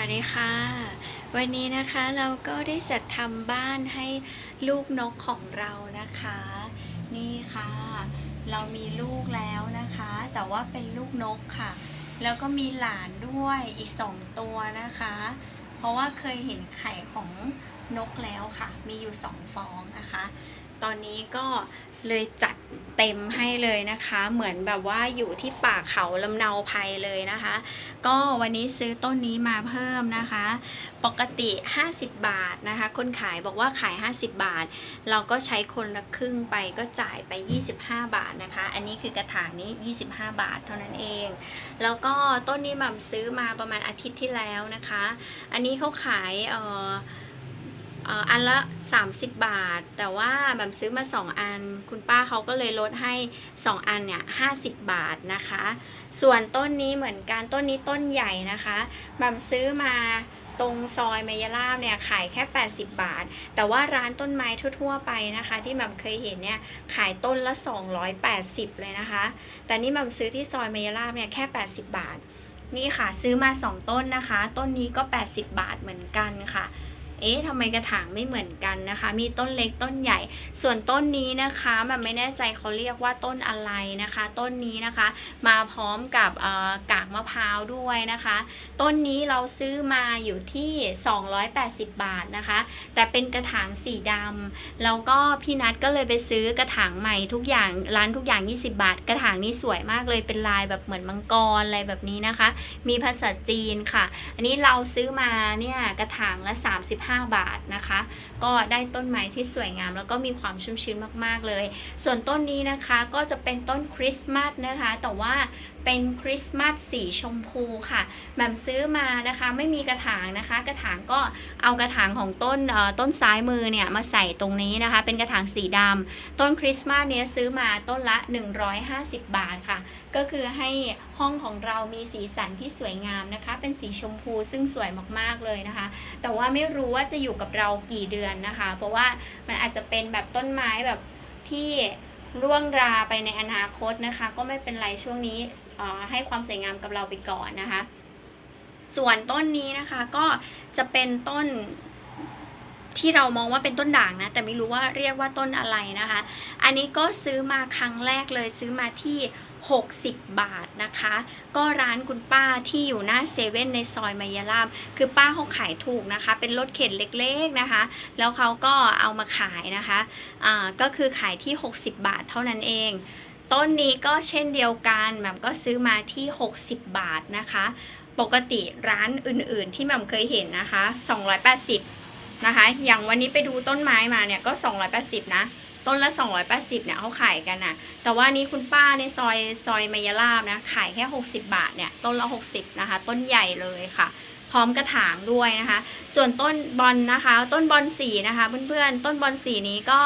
วัสดีค่ะ วันนี้นะคะเราก็ได้จัดทำบ้านให้ลูกนกของเรานะคะ นี่ค่ะ เรามีลูกแล้วนะคะ แต่ว่าเป็นลูกนกค่ะ แล้วก็มีหลานด้วยอีกสองตัวนะคะ เพราะว่าเคยเห็นไข่ของนกแล้วค่ะ มีอยู่สองฟองนะคะ ตอนนี้ก็เลยจัดเต็มให้เลยนะคะ เหมือนแบบว่าอยู่ที่ป่าเขาลำเนาภัยเลยนะคะ ก็วันนี้ซื้อต้นนี้มาเพิ่มนะคะ ปกติ 50 บาทนะคะ คนขายบอกว่าขาย 50 บาท เราก็ใช้คนละครึ่งไปก็จ่ายไป 25 บาทนะคะ อันนี้คือกระถางนี้ 25 บาทเท่านั้นเอง แล้วก็ต้นนี้ม่ำซื้อมาประมาณอาทิตย์ที่แล้วนะคะ อันนี้เขาขายเอ่อ อันละ 30 บาท แต่ว่าแบบซื้อมา 2 อัน คุณป้าเขาก็เลยลดให้ 2 อันเนี่ย50 บาทนะคะ ส่วนต้นนี้เหมือนกันต้นนี้ต้นใหญ่นะคะแบบซื้อมาตรงซอยเมยาลาบเนี่ยขายแค่ 80 บาท แต่ว่าร้านต้นไม้ทั่ว ๆ ไปนะคะ ที่แบบเคยเห็นเนี่ยขายต้นละ 280 เลยนะคะ แต่นี่แบบซื้อที่ซอยเมยาลาบเนี่ยแค่ 80 บาท นี่ค่ะซื้อมา 2 ต้นนะคะ ต้นนี้ก็ 80 บาทเหมือนกันค่ะ เอ๊ะทำไมกระถางไม่เหมือนกันนะคะ มีต้นเล็กต้นใหญ่ ส่วนต้นนี้นะคะมันไม่แน่ใจเขาเรียกว่าต้นอะไรนะคะ ต้นนี้นะคะ มาพร้อมกับกากมะพร้าวด้วยนะคะ ต้นนี้เราซื้อมาอยู่ที่ 280 บาทนะคะ แต่เป็นกระถางสีดำแล้วก็พี่นัทก็เลยไปซื้อกระถางใหม่ทุกอย่างร้านทุกอย่าง 20 บาท กระถางนี้สวยมากเลยเป็นลายแบบเหมือนมังกรอะไรแบบนี้นะคะ มีภาษาจีนค่ะ อันนี้เราซื้อมาเนี่ยกระถางละ 35บาทนะคะ ก็ได้ต้นไม้ที่สวยงาม แล้วก็มีความชุ่มชื้นมากๆเลย ส่วนต้นนี้นะคะก็จะเป็นต้นคริสต์มาสนะคะ แต่ว่า เป็นคริสต์มาสสีชมพูค่ะแหม่มซื้อมานะคะไม่มีกระถางนะคะ กระถางก็เอากระถางของต้นต้นซ้ายมือเนี่ยมาใส่ตรงนี้นะคะ เป็นกระถางสีดำต้นคริสต์มาสเนี้ยซื้อมาต้นละ 150 บาทค่ะ ก็คือให้ห้องของเรามีสีสันที่สวยงามนะคะ เป็นสีชมพูซึ่งสวยมากๆเลยนะคะ แต่ว่าไม่รู้ว่าจะอยู่กับเรากี่เดือนนะคะ เพราะว่ามันอาจจะเป็นแบบต้นไม้แบบที่ร่วงราไปในอนาคตนะคะ ก็ไม่เป็นไรช่วงนี้ ให้ความสวยงามกับเราไปก่อนนะคะ ส่วนต้นนี้นะคะก็จะเป็นต้นที่เรามองว่าเป็นต้นด่างนะ แต่ไม่รู้ว่าเรียกว่าต้นอะไรนะคะ อันนี้ก็ซื้อมาครั้งแรกเลยซื้อมาที่ 60 บาทนะคะ ก็ร้านคุณป้าที่อยู่หน้าเซเว่นในซอยมายาลาบคือป้าเขาขายถูกนะคะ เป็นรถเข็นเล็กๆนะคะ แล้วเขาก็เอามาขายนะคะอ่าก็คือขายที่ 60 บาทเท่านั้นเอง ต้นนี้ก็เช่นเดียวกันแหม่มก็ซื้อมาที่ 60 บาทนะคะ ปกติร้านอื่นๆ ที่แหม่มเคยเห็นนะคะ 280 นะคะ อย่างวันนี้ไปดูต้นไม้มาเนี่ยก็ 280 นะ ต้นละ 280 เนี่ยเขาขายกันนะแต่ว่านี้คุณป้าในซอยซอยมายาลาบนะขายแค่ 60 บาทเนี่ยต้นละ 60 นะคะ ต้นใหญ่เลยค่ะ พร้อมกระถางด้วยนะคะ ส่วนต้นบอลนะคะ ต้นบอลสีนะคะเพื่อนๆต้นบอลสีนี้ก็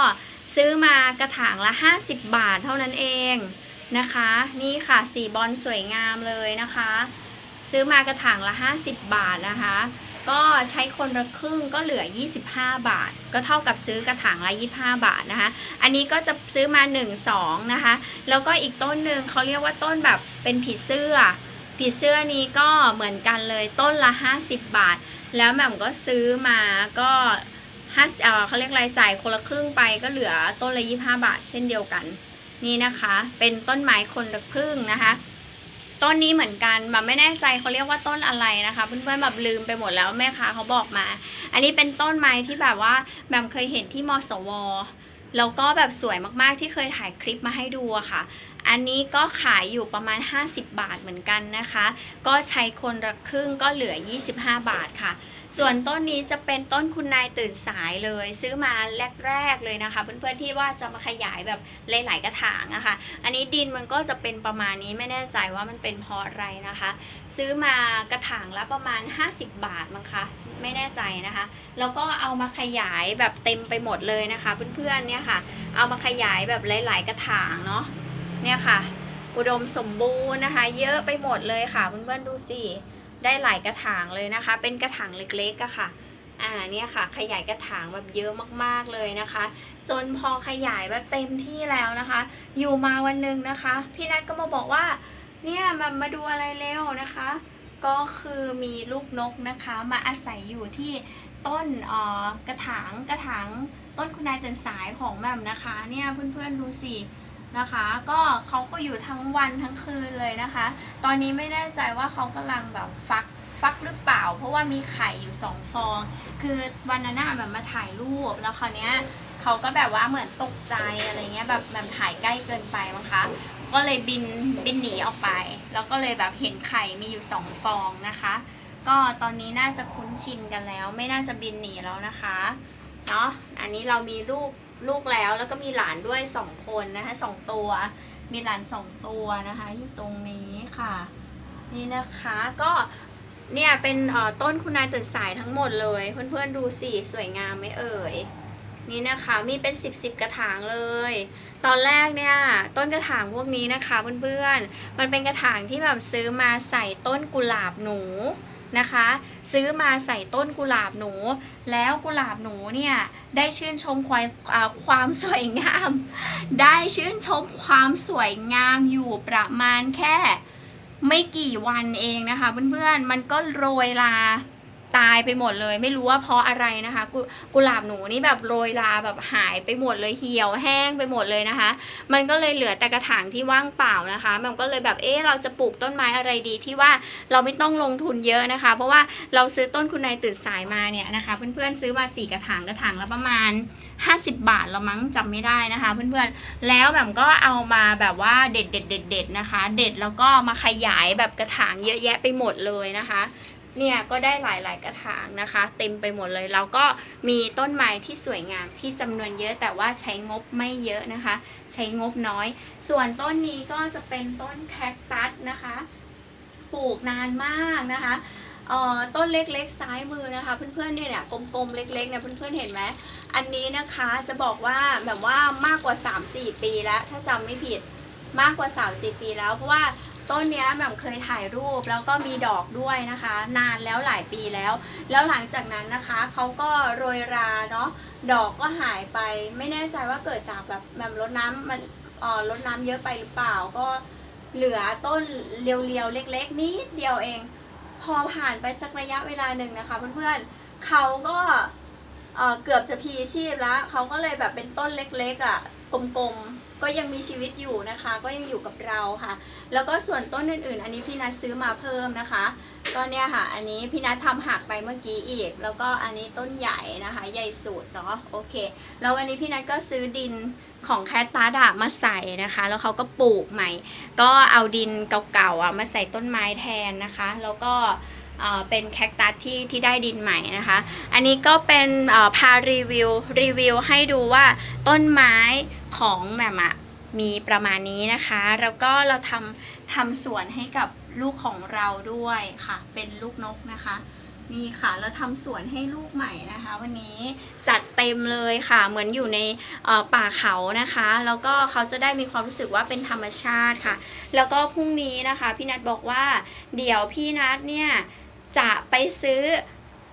ซื้อมากระถางละ 50 บาทเท่านั้นเองนะคะ นี่ค่ะสีบอลสวยงามเลยนะคะ ซื้อมากระถางละ 50 บาทนะคะ ก็ใช้คนละครึ่งก็เหลือ 25 บาท ก็เท่ากับซื้อกระถางละ25 บาทนะคะ อันนี้ก็จะซื้อมา 1 2 นะคะ แล้วก็อีกต้นหนึ่งเขาเรียกว่าต้นแบบเป็นผีเสื้อผีเสื้อนี้ก็เหมือนกันเลยต้นละ 50 บาท แล้วแหม่มก็ซื้อมาก็ ห้าเขาเรียกรายจ่ายคนละครึ่งไปก็เหลือต้นละ25บาทเช่นเดียวกัน นี่นะคะ เป็นต้นไม้คนละครึ่งนะคะต้นนี้เหมือนกันแบบไม่แน่ใจเขาเรียกว่าต้นอะไรนะคะเพื่อนๆแบบลืมไปหมดแล้วแม่ค้าเขาบอกมา อันนี้เป็นต้นไม้ที่แบบว่าแบมเคยเห็นที่มสวแล้วก็แบบสวยมากๆที่เคยถ่ายคลิปมาให้ดูอะค่ะ อันนี้ก็ขายอยู่ประมาณ 50 บาทเหมือนกันนะคะ ก็ใช้คนละครึ่งก็เหลือ 25 บาทค่ะ ส่วนต้นนี้จะเป็นต้นคุณนายตื่นสายเลย ซื้อมาแรกๆเลยนะคะ เพื่อนๆที่ว่าจะมาขยายแบบหลายๆกระถางอะค่ะ อันนี้ดินมันก็จะเป็นประมาณนี้ไม่แน่ใจว่ามันเป็นเพราะอะไรนะคะ ซื้อมากระถางละประมาณ 50 บาทมั้งคะไม่แน่ใจนะคะ แล้วก็เอามาขยายแบบเต็มไปหมดเลยนะคะ เพื่อนๆเนี่ยค่ะ เอามาขยายแบบหลายๆกระถางเนาะเนี่ยค่ะ อุดมสมบูรณ์นะคะ เยอะไปหมดเลยค่ะเพื่อนๆดูสิ ได้หลายกระถางเลยนะคะ เป็นกระถางเล็กๆอะค่ะอ่าเนี่ยค่ะ ขยายกระถางแบบเยอะมากๆเลยนะคะ จนพอขยายแบบเต็มที่แล้วนะคะ อยู่มาวันหนึ่งนะคะ พี่นัทก็มาบอกว่า เนี่ยมามาดูอะไรเร็วนะคะ ก็คือมีลูกนกนะคะ มาอาศัยอยู่ที่ต้นเอ่อกระถางกระถางต้นคุณนายจันสายของแม่มนะคะ เนี่ยเพื่อนๆดูสิ นะคะ ก็เขาก็อยู่ทั้งวันทั้งคืนเลยนะคะ ตอนนี้ไม่แน่ใจว่าเขากำลังแบบฟักฟักหรือเปล่า เพราะว่ามีไข่อยู่สองฟอง คือวันนั้นแบบมาถ่ายรูปแล้วคราวเนี้ยเขาก็แบบว่าเหมือนตกใจอะไรเงี้ยแบบแบบถ่ายใกล้เกินไปมั้งคะก็เลยบินบินหนีออกไป แล้วก็เลยแบบเห็นไข่มีอยู่สองฟองนะคะ ก็ตอนนี้น่าจะคุ้นชินกันแล้ว ไม่น่าจะบินหนีแล้วนะคะเนาะอันนี้เรามีลูก ลูกแล้วแล้วก็มีหลานด้วยสองคนนะคะสองตัว มีหลานสองตัวนะคะอยู่ตรงนี้ค่ะ นี่นะคะก็เนี่ยเป็นต้นคุณนายตื่นสายทั้งหมดเลย เพื่อนๆดูสิสวยงามไหมเอ่ยนี่นะคะมีเป็น 10บสกระถางเลย ตอนแรกเนี่ยต้นกระถางพวกนี้นะคะเพื่อนๆมันเป็นกระถางที่แบบซื้อมาใส่ต้นกุหลาบหนู นะคะ ซื้อมาใส่ต้นกุหลาบหนู แล้วกุหลาบหนูเนี่ยได้ชื่นชมความความสวยงาม ได้ชื่นชมความสวยงามอยู่ประมาณแค่ไม่กี่วันเองนะคะเพื่อนๆมันก็โรยลา ตายไปหมดเลย ไม่รู้ว่าเพราะอะไรนะคะกกุหลาบหนูนี่แบบโรยลาแบบหายไปหมดเลยเหี่ยวแห้งไปหมดเลยนะคะ มันก็เลยเหลือแต่กระถางที่ว่างเปล่านะคะ มันก็เลยแบบเอ๊ะเราจะปลูกต้นไม้อะไรดีที่ว่าเราไม่ต้องลงทุนเยอะนะคะ เพราะว่าเราซื้อต้นคุณนายตื่นสายมาเนี่ยนะคะเพื่อนๆซื้อมาสี่กระถางกระถางละประมาณ50 บาทเรามั้งจำไม่ได้นะคะเพื่อนๆ แล้วแบบก็เอามาแบบว่าเด็ดเด็ดเด็ดเด็ดนะคะ เด็ดแล้วก็มาขยายแบบกระถางเยอะแยะไปหมดเลยนะคะ เนี่ยก็ได้หลาย ๆ กระถางนะคะ เต็มไปหมดเลยแล้วก็มีต้นไม้ที่สวยงามที่จำนวนเยอะแต่ว่าใช้งบไม่เยอะนะคะ ใช้งบน้อย ส่วนต้นนี้ก็จะเป็นต้นแคคตัสนะคะ ปลูกนานมากนะคะออต้นเล็กๆ ซ้ายมือนะคะ เพื่อนๆเนี่ยเนี่ยกลมๆเล็กๆเนี่ยเพื่อนๆเห็นไหมอันนี้นะคะจะบอกว่าแบบว่ามากกว่า 3-4 ปีแล้ว ถ้าจำไม่ผิดมากกว่า 3-4 ปีแล้วเพราะว่า ต้นเนี้ยแบบเคยถ่ายรูปแล้วก็มีดอกด้วยนะคะ นานแล้วหลายปีแล้ว แล้วหลังจากนั้นนะคะเขาก็โรยราเนาะดอกก็หายไป ไม่แน่ใจว่าเกิดจากแบบแบบรดน้ำมันเอ่อรดน้ำเยอะไปหรือเปล่าก็เหลือต้นเรียวๆเล็ก ๆ นิดเดียวเอง พอผ่านไปสักระยะเวลาหนึ่งนะคะเพื่อนๆเขาก็เอ่อเกือบจะพีชีพแล้วเขาก็เลยแบบเป็นต้นเล็กๆอะกลมๆ ก็ยังมีชีวิตอยู่นะคะ ก็ยังอยู่กับเราค่ะ แล้วก็ส่วนต้นอื่นๆ อันนี้พี่นัทซื้อมาเพิ่มนะคะก็เนี่ยค่ะ อันนี้พี่นัททำหักไปเมื่อกี้อีก แล้วก็อันนี้ต้นใหญ่นะคะ ใหญ่สุดเนาะโอเค แล้ววันนี้พี่นัทก็ซื้อดินของแคทตาดามาใส่นะคะ แล้วเขาก็ปลูกใหม่ ก็เอาดินเก่าๆอะมาใส่ต้นไม้แทนนะคะ แล้วก็ เป็นแคคตัสที่ที่ได้ดินใหม่นะคะ อันนี้ก็เป็นพารีวิวรีวิวให้ดูว่าต้นไม้ของแม่มะมีประมาณนี้นะคะ แล้วก็เราทำทำสวนให้กับลูกของเราด้วยค่ะ เป็นลูกนกนะคะนี่ค่ะเราทำสวนให้ลูกใหม่นะคะ วันนี้จัดเต็มเลยค่ะเหมือนอยู่ในป่าเขานะคะ แล้วก็เขาจะได้มีความรู้สึกว่าเป็นธรรมชาติค่ะ แล้วก็พรุ่งนี้นะคะ พี่นัทบอกว่าเดี๋ยวพี่นัทเนี่ย จะไปซื้อ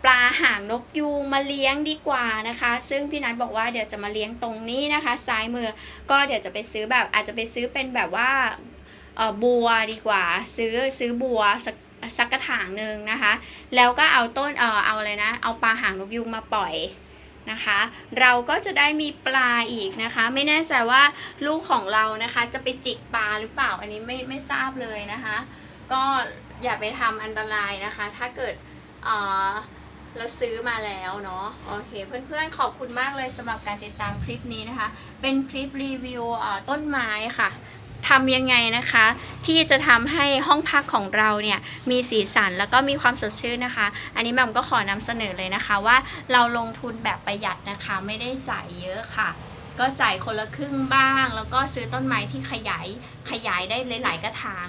ปลาหางนกยูงมาเลี้ยงดีกว่านะคะ ซึ่งพี่นัทบอกว่าเดี๋ยวจะมาเลี้ยงตรงนี้นะคะ ซ้ายมือก็เดี๋ยวจะไปซื้อแบบอาจจะไปซื้อเป็นแบบว่าบัวดีกว่า ซื้อซื้อบัวสักสักกระถางหนึ่งนะคะ แล้วก็เอาต้นเออเอาอะไรนะ เอาปลาหางนกยูงมาปล่อยนะคะ เราก็จะได้มีปลาอีกนะคะ ไม่แน่ใจว่าลูกของเรานะคะ จะไปจิกปลาหรือเปล่าอันนี้ไม่ไม่ทราบเลยนะคะ ก็ อย่าไปทำอันตรายนะคะ ถ้าเกิดเราซื้อมาแล้วเนาะโอเค เพื่อนๆขอบคุณมากเลยสำหรับการติดตามคลิปนี้นะคะ เป็นคลิปรีวิวต้นไม้ค่ะทำยังไงนะคะ ที่จะทำให้ห้องพักของเราเนี่ยมีสีสันแล้วก็มีความสดชื่นนะคะ อันนี้แม่มก็ขอนำเสนอเลยนะคะ ว่าเราลงทุนแบบประหยัดนะคะ ไม่ได้จ่ายเยอะค่ะ ก็จ่ายคนละครึ่งบ้าง แล้วก็ซื้อต้นไม้ที่ขยายขยายได้หลาย ๆ กระถาง